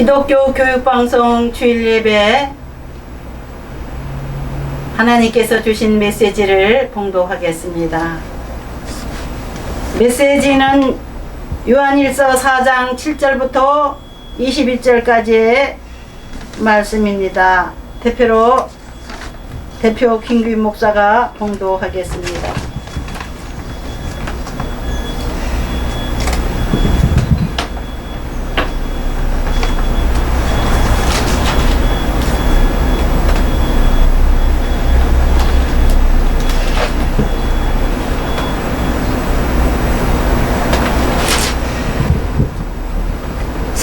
기독교 교육방송 주일 예배 하나님께서 주신 메시지를 봉독하겠습니다. 메시지는 요한일서 4장 7절부터 21절까지의 말씀입니다. 대표로 대표 김규인 목사가 봉독하겠습니다.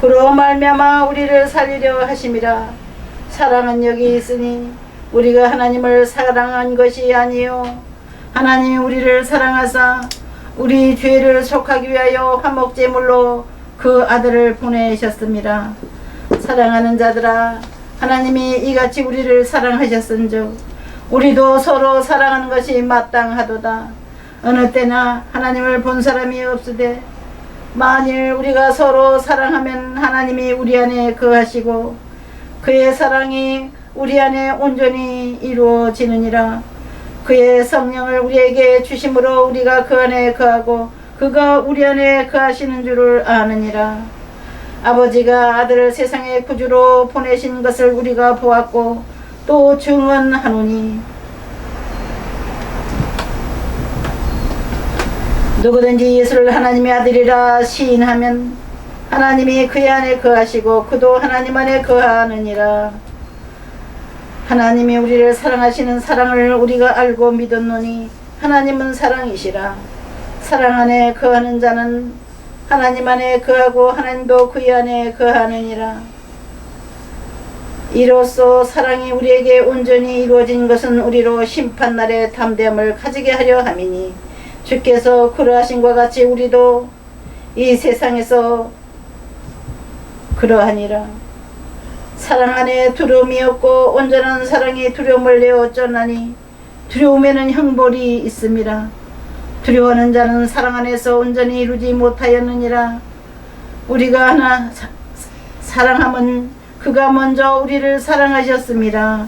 그로 말미암아 우리를 살리려 하심이라. 사랑은 여기 있으니 우리가 하나님을 사랑한 것이 아니요. 하나님이 우리를 사랑하사 우리 죄를 속하기 위하여 화목제물로 그 아들을 보내셨습니다. 사랑하는 자들아 하나님이 이같이 우리를 사랑하셨은즉 우리도 서로 사랑하는 것이 마땅하도다. 어느 때나 하나님을 본 사람이 없으되 만일 우리가 서로 사랑하면 하나님이 우리 안에 거하시고 그의 사랑이 우리 안에 온전히 이루어지느니라. 그의 성령을 우리에게 주심으로 우리가 그 안에 거하고 그가 우리 안에 거하시는 줄을 아느니라. 아버지가 아들을 세상의 구주로 보내신 것을 우리가 보았고 또 증언하노니 누구든지 예수를 하나님의 아들이라 시인하면 하나님이 그의 안에 거하시고 그도 하나님 안에 거하느니라. 하나님이 우리를 사랑하시는 사랑을 우리가 알고 믿었노니 하나님은 사랑이시라. 사랑 안에 거하는 자는 하나님 안에 거하고 하나님도 그의 안에 거하느니라. 이로써 사랑이 우리에게 온전히 이루어진 것은 우리로 심판날의 담대함을 가지게 하려 함이니 주께서 그러하신 것 같이 우리도 이 세상에서 그러하니라. 사랑 안에 두려움이 없고 온전한 사랑이 두려움을 내어 쫓나니 두려움에는 형벌이 있음이라. 두려워하는 자는 사랑 안에서 온전히 이루지 못하였느니라. 우리가 하나 사, 사랑함은 그가 먼저 우리를 사랑하셨습니다.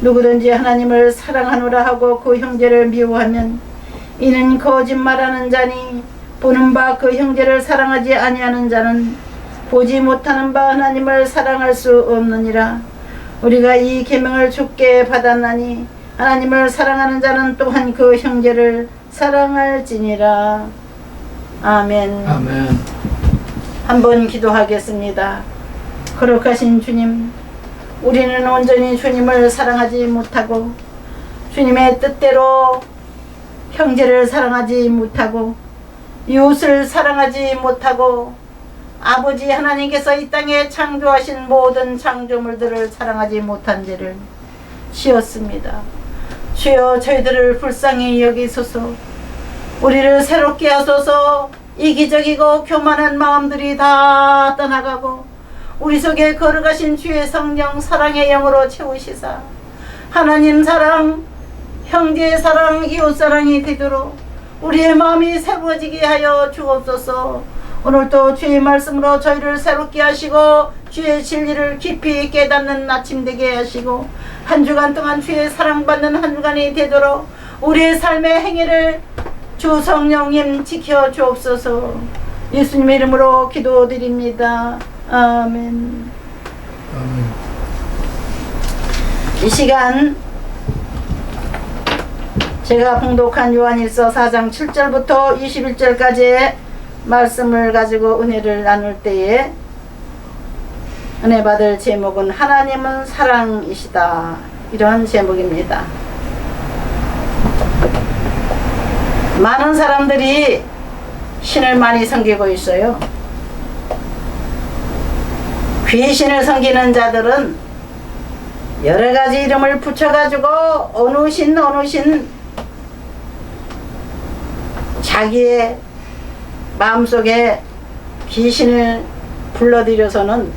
누구든지 하나님을 사랑하노라 하고 그 형제를 미워하면 이는 거짓말하는 자니 보는 바 그 형제를 사랑하지 아니하는 자는 보지 못하는 바 하나님을 사랑할 수 없느니라 우리가 이 계명을 주께 받았나니 하나님을 사랑하는 자는 또한 그 형제를 사랑할지니라 아멘 아멘. 한번 기도하겠습니다. 거룩하신 주님, 우리는 온전히 주님을 사랑하지 못하고 주님의 뜻대로 형제를 사랑하지 못하고 이웃을 사랑하지 못하고 아버지 하나님께서 이 땅에 창조하신 모든 창조물들을 사랑하지 못한 죄를 지었습니다. 주여 저희들을 불쌍히 여기소서. 우리를 새롭게 하소서. 이기적이고 교만한 마음들이 다 떠나가고 우리 속에 걸어가신 주의 성령 사랑의 영으로 채우시사. 하나님 사랑 형제의 사랑 이웃 사랑이 되도록 우리의 마음이 새로워지게 하여 주옵소서 오늘도 주의 말씀으로 저희를 새롭게 하시고 주의 진리를 깊이 깨닫는 아침 되게 하시고 한 주간 동안 주의 사랑받는 한 주간이 되도록 우리의 삶의 행위를 주 성령님 지켜 주옵소서 예수님의 이름으로 기도드립니다. 아멘. 아멘. 이 시간 제가 봉독한 요한일서 4장 7절부터 21절까지의 말씀을 가지고 은혜를 나눌 때에 은혜 받을 제목은 하나님은 사랑이시다 이런 제목입니다. 많은 사람들이 신을 많이 섬기고 있어요. 귀신을 섬기는 자들은 여러 가지 이름을 붙여가지고 어느 신 어느 신 자기의 마음속에 귀신을 불러들여서는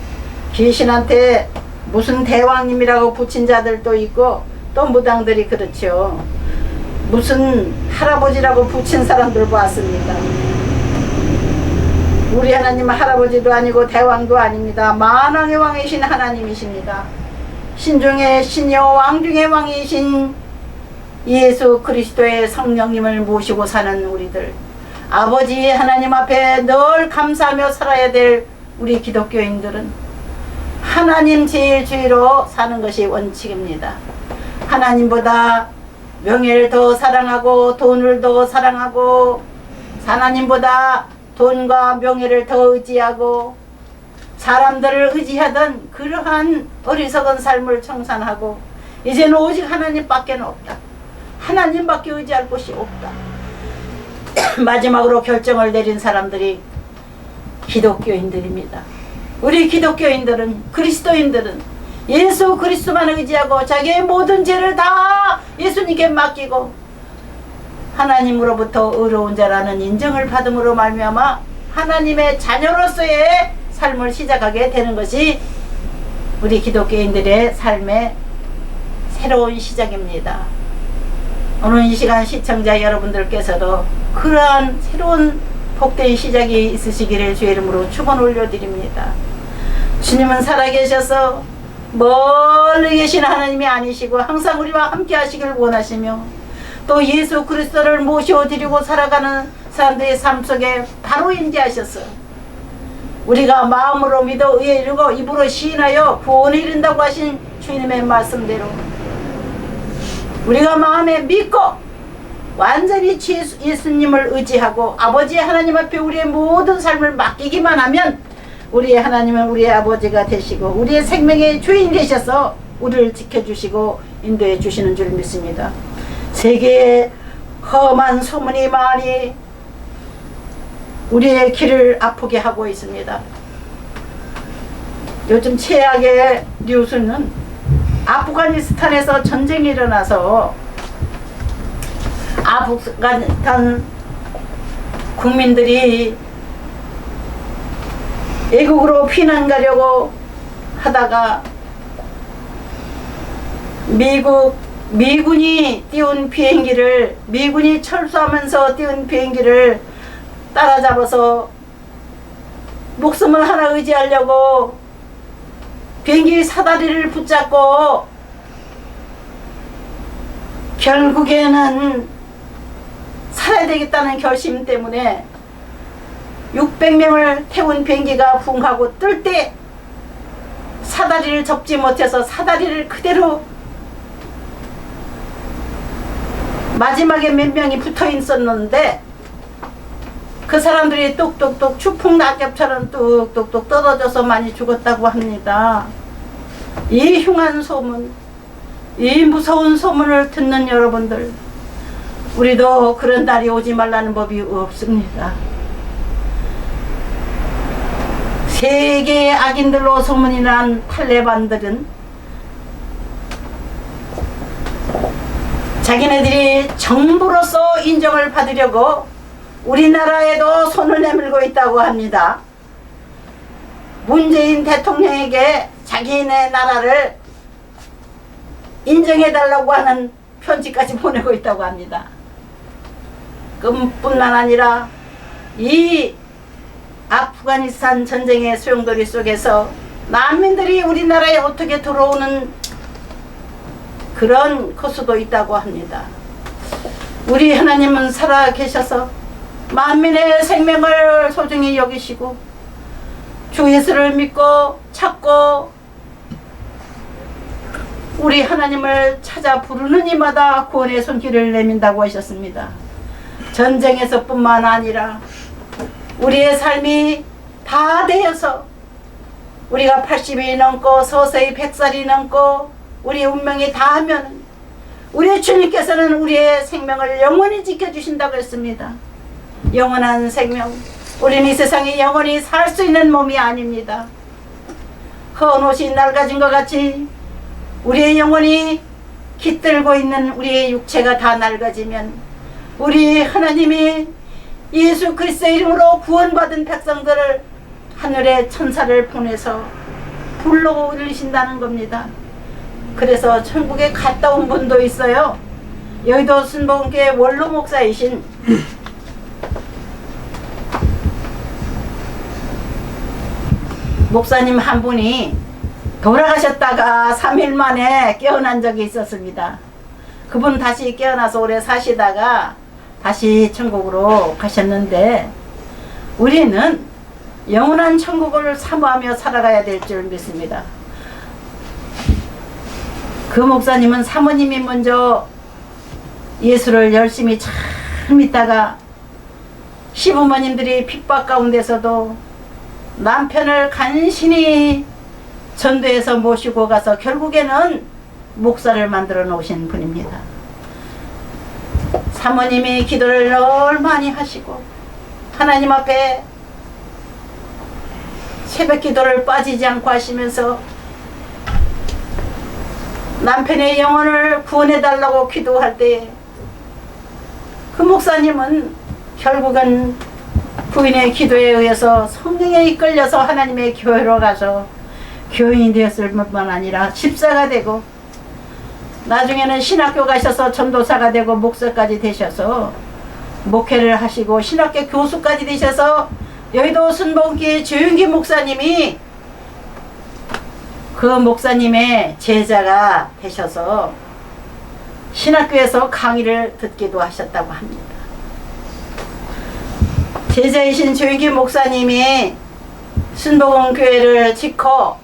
귀신한테 무슨 대왕님이라고 붙인 자들도 있고 또 무당들이 그렇죠. 무슨 할아버지라고 붙인 사람들 봤습니다. 우리 하나님은 할아버지도 아니고 대왕도 아닙니다. 만왕의 왕이신 하나님이십니다. 신중의 신이요 왕중의 왕이신 예수 그리스도의 성령님을 모시고 사는 우리들 아버지 하나님 앞에 늘 감사하며 살아야 될 우리 기독교인들은 하나님 제일주의로 사는 것이 원칙입니다. 하나님보다 명예를 더 사랑하고 돈을 더 사랑하고 하나님보다 돈과 명예를 더 의지하고 사람들을 의지하던 그러한 어리석은 삶을 청산하고 이제는 오직 하나님밖에 없다. 하나님밖에 의지할 곳이 없다. 마지막으로 결정을 내린 사람들이 기독교인들입니다. 우리 기독교인들은 그리스도인들은 예수 그리스도만 의지하고 자기의 모든 죄를 다 예수님께 맡기고 하나님으로부터 의로운 자라는 인정을 받음으로 말미암아 하나님의 자녀로서의 삶을 시작하게 되는 것이 우리 기독교인들의 삶의 새로운 시작입니다. 오늘 이 시간 시청자 여러분들께서도 그러한 새로운 복된 시작이 있으시기를 주의 이름으로 축원 올려드립니다. 주님은 살아계셔서 멀리 계신 하나님이 아니시고 항상 우리와 함께 하시길 원하시며 또 예수 그리스도를 모셔드리고 살아가는 사람들의 삶 속에 바로 임재하셔서 우리가 마음으로 믿어 의에 이르고 입으로 시인하여 구원에 이른다고 하신 주님의 말씀대로 우리가 마음에 믿고 완전히 예수- 예수님을 의지하고 아버지 하나님 앞에 우리의 모든 삶을 맡기기만 하면 우리의 하나님은 우리의 아버지가 되시고 우리의 생명의 주인 되셔서 우리를 지켜주시고 인도해 주시는 줄 믿습니다. 세계에 험한 소문이 많이 우리의 길을 아프게 하고 있습니다. 요즘 최악의 뉴스는 아프가니스탄에서 전쟁이 일어나서 아프가니스탄 국민들이 외국으로 피난 가려고 하다가 미국 미군이 띄운 비행기를 미군이 철수하면서 띄운 비행기를 따라잡아서 목숨을 하나 의지하려고 비행기 사다리를 붙잡고 결국에는 살아야 되겠다는 결심 때문에 600명을 태운 비행기가 붕하고 뜰 때 사다리를 접지 못해서 사다리를 그대로 마지막에 몇 명이 붙어 있었는데 그 사람들이 똑똑똑 추풍 낙엽처럼 뚝뚝뚝 떨어져서 많이 죽었다고 합니다. 이 흉한 소문, 이 무서운 소문을 듣는 여러분들, 우리도 그런 날이 오지 말라는 법이 없습니다. 세계의 악인들로 소문이 난 탈레반들은 자기네들이 정부로서 인정을 받으려고 우리나라에도 손을 내밀고 있다고 합니다. 문재인 대통령에게 자기네 나라를 인정해달라고 하는 편지까지 보내고 있다고 합니다. 그뿐만 아니라 이 아프가니스탄 전쟁의 소용돌이 속에서 난민들이 우리나라에 어떻게 들어오는 그런 코스도 있다고 합니다. 우리 하나님은 살아 계셔서 만민의 생명을 소중히 여기시고 주 예수를 믿고 찾고 우리 하나님을 찾아 부르는 이마다 구원의 손길을 내민다고 하셨습니다. 전쟁에서뿐만 아니라 우리의 삶이 다 되어서 우리가 80이 넘고 서서히 100살이 넘고 우리 운명이 다 하면 우리 주님께서는 우리의 생명을 영원히 지켜주신다고 했습니다. 영원한 생명. 우리는 이 세상에 영원히 살 수 있는 몸이 아닙니다. 헌 옷이 낡아진 것 같이 우리의 영혼이 깃들고 있는 우리의 육체가 다 낡아지면 우리 하나님이 예수 그리스도의 이름으로 구원받은 백성들을 하늘의 천사를 보내서 불러 올리신다는 겁니다. 그래서 천국에 갔다 온 분도 있어요. 여의도 순복음교회 원로 목사이신 목사님 한 분이 돌아가셨다가 3일 만에 깨어난 적이 있었습니다. 그분 다시 깨어나서 오래 사시다가 다시 천국으로 가셨는데 우리는 영원한 천국을 사모하며 살아가야 될 줄 믿습니다. 그 목사님은 사모님이 먼저 예수를 열심히 참 믿다가 시부모님들이 핍박 가운데서도 남편을 간신히 전도해서 모시고 가서 결국에는 목사를 만들어 놓으신 분입니다. 사모님이 기도를 늘 많이 하시고 하나님 앞에 새벽 기도를 빠지지 않고 하시면서 남편의 영혼을 구원해 달라고 기도할 때 그 목사님은 결국은 부인의 기도에 의해서 성령에 이끌려서 하나님의 교회로 가서 교인이 되었을 뿐만 아니라 집사가 되고 나중에는 신학교 가셔서 전도사가 되고 목사까지 되셔서 목회를 하시고 신학교 교수까지 되셔서 여의도 순복음교회 조윤기 목사님이 그 목사님의 제자가 되셔서 신학교에서 강의를 듣기도 하셨다고 합니다. 제자이신 조윤기 목사님이 순복음 교회를 짓고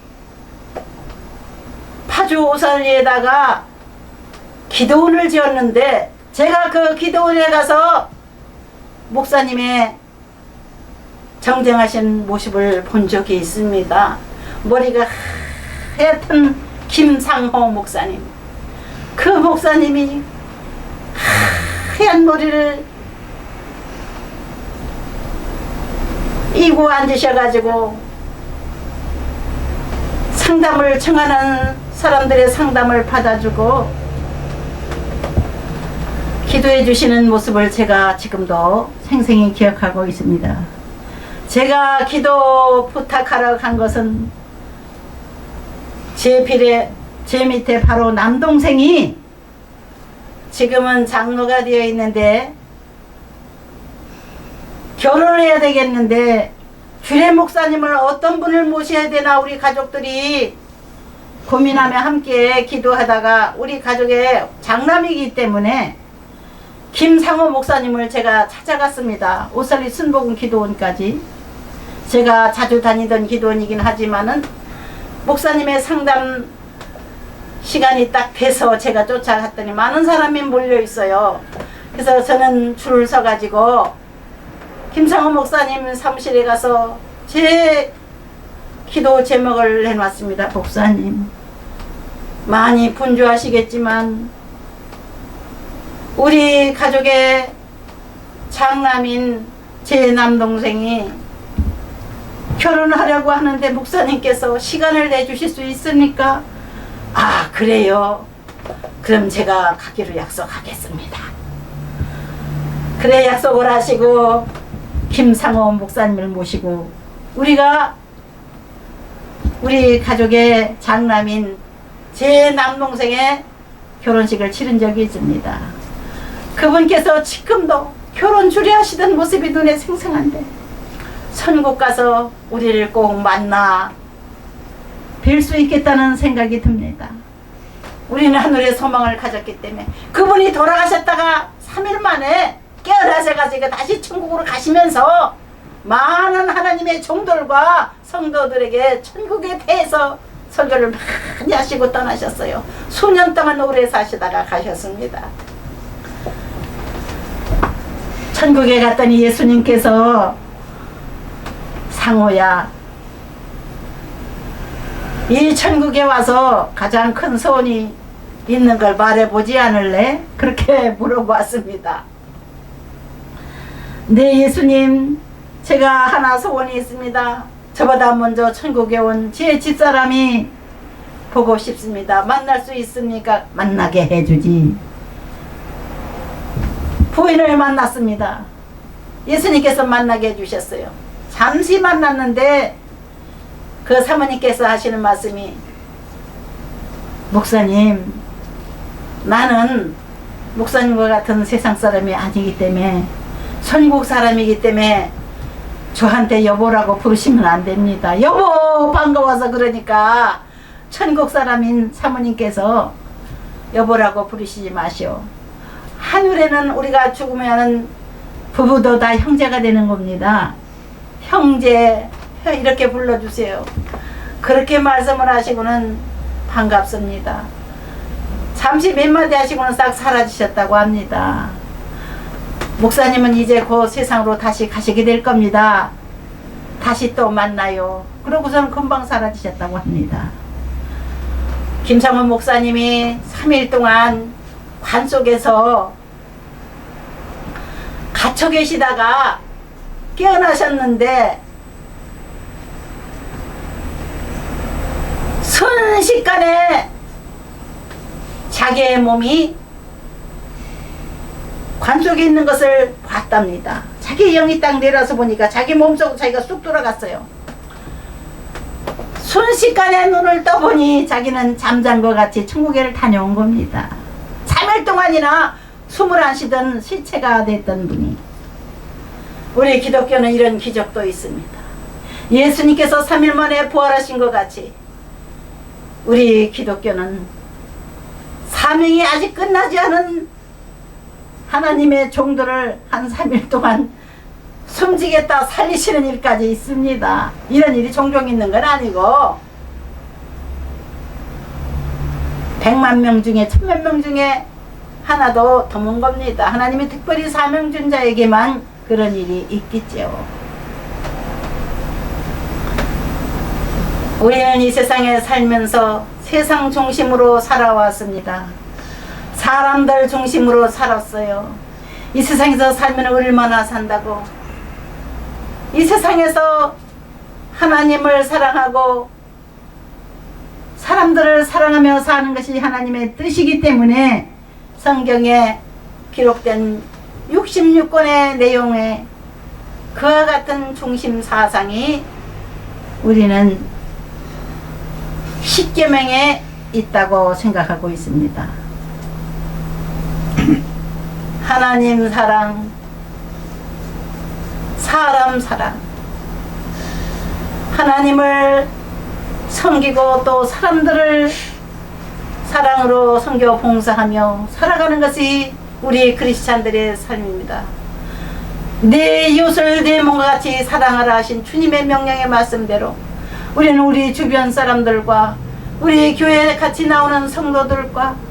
파주 오산리에다가 기도원을 지었는데 제가 그 기도원에 가서 목사님의 정정하신 모습을 본 적이 있습니다. 머리가 하얗던 김상호 목사님. 그 목사님이 하얀 머리를 이고 앉으셔가지고 상담을 청하는 사람들의 상담을 받아주고 기도해 주시는 모습을 제가 지금도 생생히 기억하고 있습니다. 제가 기도 부탁하러 간 것은 제 필에 제 밑에 바로 남동생이 지금은 장로가 되어 있는데 결혼을 해야 되겠는데 주례 목사님을 어떤 분을 모셔야 되나 우리 가족들이 고민하며 함께 기도하다가 우리 가족의 장남이기 때문에 김상호 목사님을 제가 찾아갔습니다. 오살리 순복음 기도원까지 제가 자주 다니던 기도원이긴 하지만은 목사님의 상담 시간이 딱 돼서 제가 쫓아갔더니 많은 사람이 몰려 있어요. 그래서 저는 줄을 서가지고 김상호 목사님 사무실에 가서 제 기도 제목을 해놨습니다. 목사님 많이 분주하시겠지만 우리 가족의 장남인 제 남동생이 결혼하려고 하는데 목사님께서 시간을 내주실 수 있습니까? 아 그래요. 그럼 제가 가기로 약속하겠습니다. 그래 약속을 하시고 김상호 목사님을 모시고 우리가 우리 가족의 장남인 제 남동생의 결혼식을 치른 적이 있습니다. 그분께서 지금도 결혼 주례하시던 모습이 눈에 생생한데 천국 가서 우리를 꼭 만나 뵐 수 있겠다는 생각이 듭니다. 우리는 하늘의 소망을 가졌기 때문에 그분이 돌아가셨다가 3일 만에 깨어나셔가지고 다시 천국으로 가시면서 많은 하나님의 종들과 성도들에게 천국에 대해서 설교를 많이 하시고 떠나셨어요. 수년 동안 오래 사시다가 가셨습니다. 천국에 갔더니 예수님께서 상호야 이 천국에 와서 가장 큰 소원이 있는 걸 말해보지 않을래? 그렇게 물어봤습니다. 네 예수님 제가 하나 소원이 있습니다. 저보다 먼저 천국에 온 제 집사람이 보고 싶습니다. 만날 수 있습니까? 만나게 해주지. 부인을 만났습니다. 예수님께서 만나게 해주셨어요. 잠시 만났는데 그 사모님께서 하시는 말씀이 목사님 나는 목사님과 같은 세상 사람이 아니기 때문에 천국 사람이기 때문에 저한테 여보라고 부르시면 안 됩니다. 여보 반가워서 그러니까 천국 사람인 사모님께서 여보라고 부르시지 마시오. 하늘에는 우리가 죽으면은 부부도 다 형제가 되는 겁니다. 형제 이렇게 불러주세요. 그렇게 말씀을 하시고는 반갑습니다. 잠시 몇 마디 하시고는 싹 사라지셨다고 합니다. 목사님은 이제 곧 세상으로 다시 가시게 될 겁니다. 다시 또 만나요. 그러고서는 금방 사라지셨다고 합니다. 김상훈 목사님이 3일 동안 관 속에서 갇혀 계시다가 깨어나셨는데 순식간에 자기의 몸이 관 속에 있는 것을 봤답니다. 자기 영이 딱 내려서 보니까 자기 몸속 자기가 쑥 돌아갔어요. 순식간에 눈을 떠보니 자기는 잠잔 것 같이 천국에를 다녀온 겁니다. 3일 동안이나 숨을 안 쉬던 시체가 됐던 분이 우리 기독교는 이런 기적도 있습니다. 예수님께서 3일 만에 부활하신 것 같이 우리 기독교는 사명이 아직 끝나지 않은 하나님의 종들을 한 3일 동안 숨지겠다 살리시는 일까지 있습니다. 이런 일이 종종 있는 건 아니고 100만 명 중에 천만 명 중에 하나도 드문 겁니다. 하나님이 특별히 사명 준 자에게만 그런 일이 있겠죠. 우리는 이 세상에 살면서 세상 중심으로 살아왔습니다. 사람들 중심으로 살았어요. 이 세상에서 살면 얼마나 산다고. 이 세상에서 하나님을 사랑하고 사람들을 사랑하며 사는 것이 하나님의 뜻이기 때문에 성경에 기록된 66권의 내용에 그와 같은 중심 사상이 우리는 십계명에 있다고 생각하고 있습니다. 하나님 사랑, 사람 사랑, 하나님을 섬기고 또 사람들을 사랑으로 섬겨 봉사하며 살아가는 것이 우리 크리스찬들의 삶입니다. 내 이웃을 내 몸과 같이 사랑하라 하신 주님의 명령의 말씀대로 우리는 우리 주변 사람들과 우리 교회에 같이 나오는 성도들과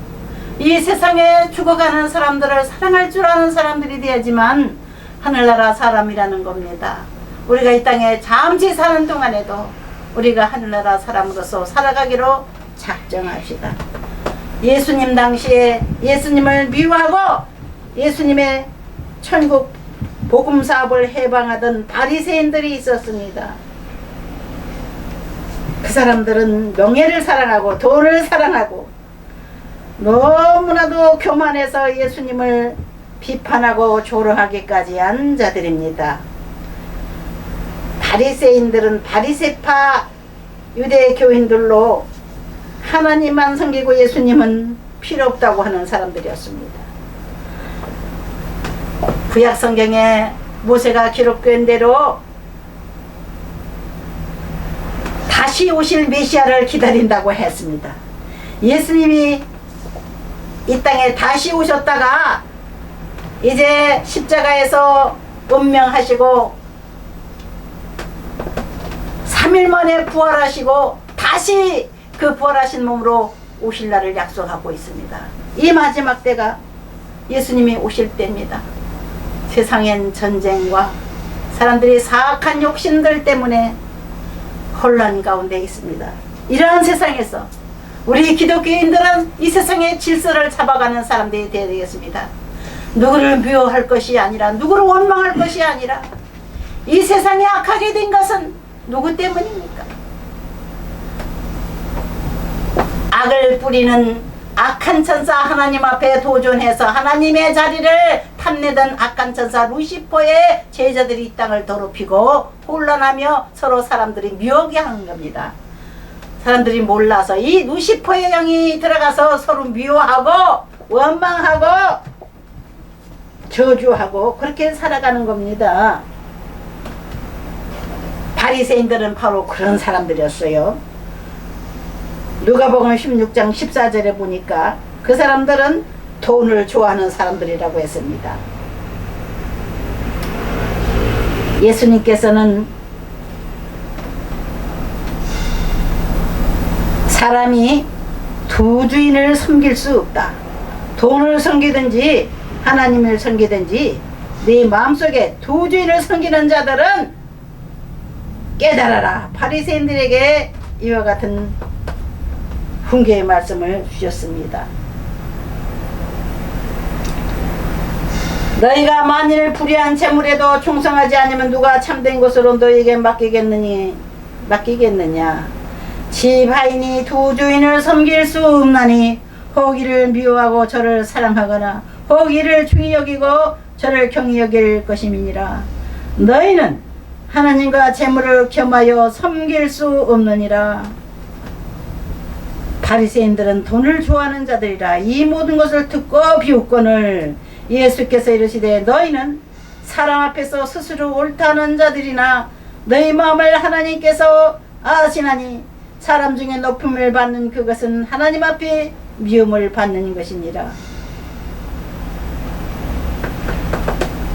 이 세상에 죽어가는 사람들을 사랑할 줄 아는 사람들이 되야지만 하늘나라 사람이라는 겁니다. 우리가 이 땅에 잠시 사는 동안에도 우리가 하늘나라 사람으로서 살아가기로 작정합시다. 예수님 당시에 예수님을 미워하고 예수님의 천국 복음 사업을 해방하던 바리새인들이 있었습니다. 그 사람들은 명예를 사랑하고 돈을 사랑하고 너무나도 교만해서 예수님을 비판하고 조롱하기까지 한 자들입니다. 바리새인들은 바리새파 유대 교인들로 하나님만 섬기고 예수님은 필요 없다고 하는 사람들이었습니다. 구약 성경에 모세가 기록된 대로 다시 오실 메시아를 기다린다고 했습니다. 예수님이 이 땅에 다시 오셨다가 이제 십자가에서 운명하시고 3일 만에 부활하시고 다시 그 부활하신 몸으로 오실 날을 약속하고 있습니다. 이 마지막 때가 예수님이 오실 때입니다. 세상엔 전쟁과 사람들이 사악한 욕심들 때문에 혼란 가운데 있습니다. 이러한 세상에서 우리 기독교인들은 이 세상의 질서를 잡아가는 사람들이 되어야 되겠습니다. 누구를 미워할 것이 아니라 누구를 원망할 것이 아니라 이 세상이 악하게 된 것은 누구 때문입니까? 악을 뿌리는 악한 천사 하나님 앞에 도전해서 하나님의 자리를 탐내던 악한 천사 루시퍼의 제자들이 이 땅을 더럽히고 혼란하며 서로 사람들이 미워게 하는 겁니다. 사람들이 몰라서 이 루시퍼의 영이 들어가서 서로 미워하고 원망하고 저주하고 그렇게 살아가는 겁니다. 바리새인들은 바로 그런 사람들이었어요. 누가복음 16장 14절에 보니까 그 사람들은 돈을 좋아하는 사람들이라고 했습니다. 예수님께서는 사람이 두 주인을 섬길 수 없다. 돈을 섬기든지 하나님을 섬기든지 네 마음속에 두 주인을 섬기는 자들은 깨달아라. 바리새인들에게 이와 같은 훈계의 말씀을 주셨습니다. 너희가 만일 불의한 재물에도 충성하지 않으면 누가 참된 것으로 너희에게 맡기겠느니 맡기겠느냐 집 하인이 두 주인을 섬길 수 없나니 호기를 미워하고 저를 사랑하거나 호기를 중히 여기고 저를 경히 여길 것임이니라. 너희는 하나님과 재물을 겸하여 섬길 수 없느니라. 바리새인들은 돈을 좋아하는 자들이라 이 모든 것을 듣고 비웃거늘 예수께서 이르시되 너희는 사람 앞에서 스스로 옳다는 자들이나 너희 마음을 하나님께서 아시나니 사람 중에 높음을 받는 그것은 하나님 앞에 미움을 받는 것이니라.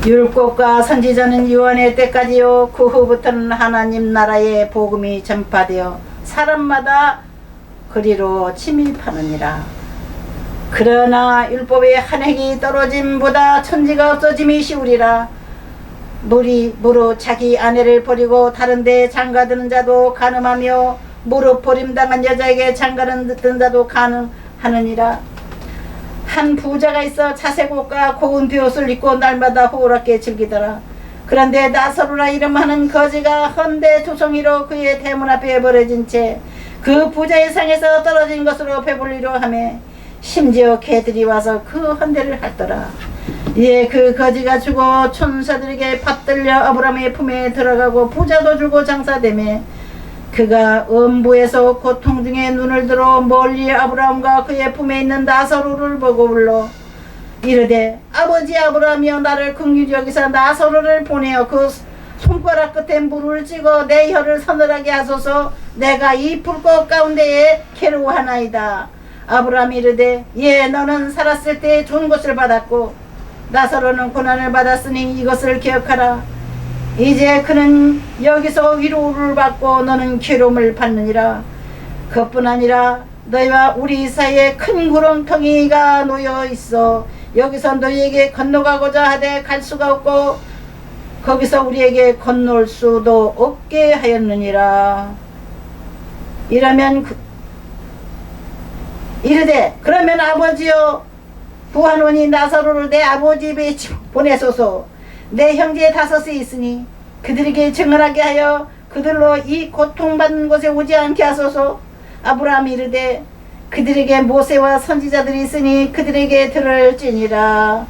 율법과 선지자는 유언의 때까지요 그 후부터는 하나님 나라의 복음이 전파되어 사람마다 그리로 침입하느니라. 그러나 율법의 한 획이 떨어짐보다 천지가 없어짐이 쉬우리라. 물이 무로 자기 아내를 버리고 다른 데 장가드는 자도 가늠하며 무릎 버림당한 여자에게 장가드는 자도 가능하느니라 한 부자가 있어 옷과 고운 비옷을 입고 날마다 호락게 즐기더라 그런데 나서로라 이름하는 거지가 헌데 투성이로 그의 대문 앞에 버려진 채 그 부자의 상에서 떨어진 것으로 배불리려 하며 심지어 개들이 와서 그 헌대를 할더라. 이에 그 거지가 죽어 천사들에게 받들려 아브라함의 품에 들어가고 부자도 주고 장사되매 그가 음부에서 고통 중에 눈을 들어 멀리 아브라함과 그의 품에 있는 나사로를 보고 불러 이르되 아버지 아브라함이여 나를 긍휼히 여기서 나사로를 보내어 그 손가락 끝에 물을 찍어 내 혀를 서늘하게 하소서 내가 이 불꽃 가운데에 괴로워하나이다. 아브라함이 이르되 예 너는 살았을 때 좋은 것을 받았고 나사로는 고난을 받았으니 이것을 기억하라. 이제 그는 여기서 위로를 받고 너는 괴로움을 받느니라. 그뿐 아니라 너희와 우리 사이에 큰 구렁텅이가 놓여 있어 여기서 너희에게 건너가고자 하되 갈 수가 없고 거기서 우리에게 건널 수도 없게 하였느니라. 이러면 그, 이르되 그러면 아버지여 부하노니 나사로를 내 아버지 집에 보내소서 내 형제 다섯이 있으니 그들에게 증언하게 하여 그들로 이 고통받는 곳에 오지 않게 하소서 아브라함이 이르되 그들에게 모세와 선지자들이 있으니 그들에게 들을지니라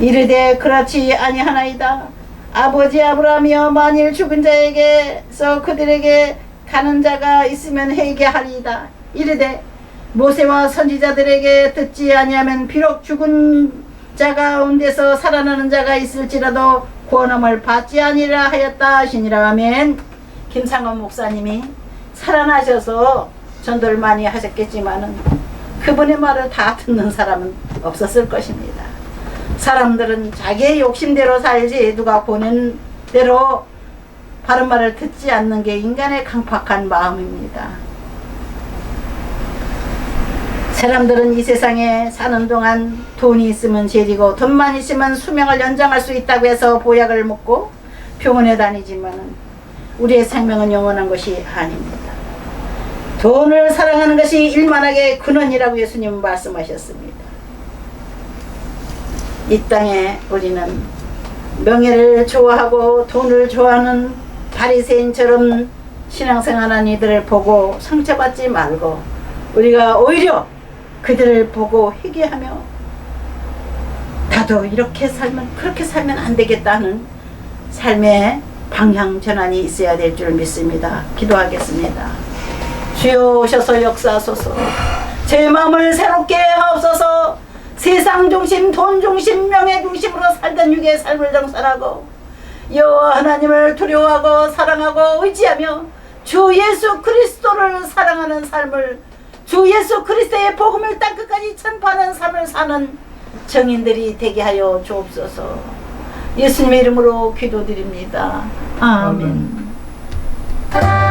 이르되 그렇지 아니하나이다. 아버지 아브라함이여 만일 죽은 자에게서 그들에게 가는 자가 있으면 회개 하리이다. 이르되 모세와 선지자들에게 듣지 아니하면 비록 죽은 자 가운데서 살아나는 자가 있을지라도 구원함을 받지 아니라 하였다 하시니라 아멘. 김상원 목사님이 살아나셔서 전도를 많이 하셨겠지만은 그분의 말을 다 듣는 사람은 없었을 것입니다. 사람들은 자기의 욕심대로 살지 누가 보는 대로 바른 말을 듣지 않는 게 인간의 강팍한 마음입니다. 사람들은 이 세상에 사는 동안 돈이 있으면 재리고 돈만 있으면 수명을 연장할 수 있다고 해서 보약을 먹고 병원에 다니지만 우리의 생명은 영원한 것이 아닙니다. 돈을 사랑하는 것이 일만하게 근원이라고 예수님은 말씀하셨습니다. 이 땅에 우리는 명예를 좋아하고 돈을 좋아하는 바리새인처럼 신앙생활하는 이들을 보고 상처받지 말고 우리가 오히려 그들을 보고 회개하며 나도 이렇게 살면 그렇게 살면 안 되겠다는 삶의 방향 전환이 있어야 될 줄 믿습니다. 기도하겠습니다. 주여 오셔서 역사하소서. 제 마음을 새롭게 하옵소서. 세상 중심, 돈 중심, 명예 중심으로 살던 육의 삶을 정산하고 여호와 하나님을 두려워하고 사랑하고 의지하며 주 예수 그리스도를 사랑하는 삶을 주 예수 그리스도의 복음을 땅끝까지 전파하는 삶을 사는 정인들이 되게 하여 주옵소서. 예수님의 이름으로 기도드립니다. 아멘. 십자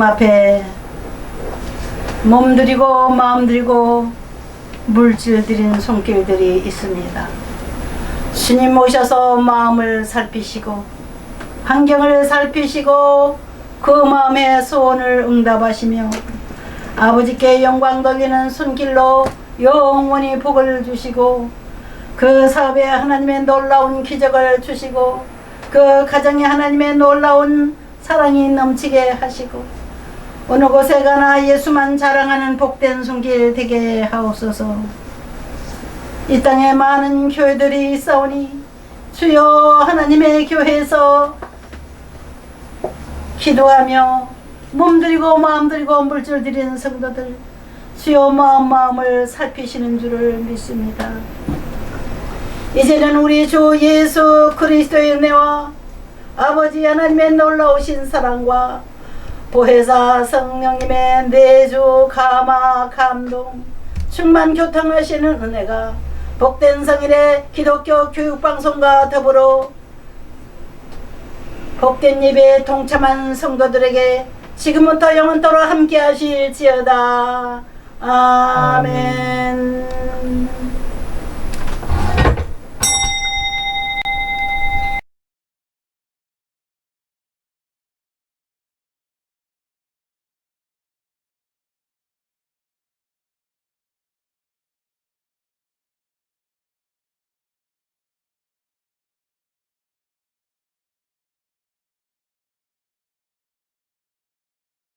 이 하나님 앞에 몸들이고 마음들이고 물질들인 손길들이 있습니다. 주님 오셔서 마음을 살피시고 환경을 살피시고 그 마음의 소원을 응답하시며 아버지께 영광 돌리는 손길로 영원히 복을 주시고 그 사업에 하나님의 놀라운 기적을 주시고 그 가정에 하나님의 놀라운 사랑이 넘치게 하시고 어느 곳에 가나 예수만 자랑하는 복된 손길 되게 하옵소서 이 땅에 많은 교회들이 있사오니 주여 하나님의 교회에서 기도하며 몸들이고 마음들이고 물질 드리는 성도들 주여 마음 마음을 살피시는 줄을 믿습니다. 이제는 우리 주 예수 그리스도의 은혜와 아버지 하나님의 놀라우신 사랑과 보혜사 성령님의 내주 감화 감동 충만 교통하시는 은혜가 복된 성일의 기독교 교육방송과 더불어 복된 예배에 동참한 성도들에게 지금부터 영원토록 함께 하실지어다. 아멘.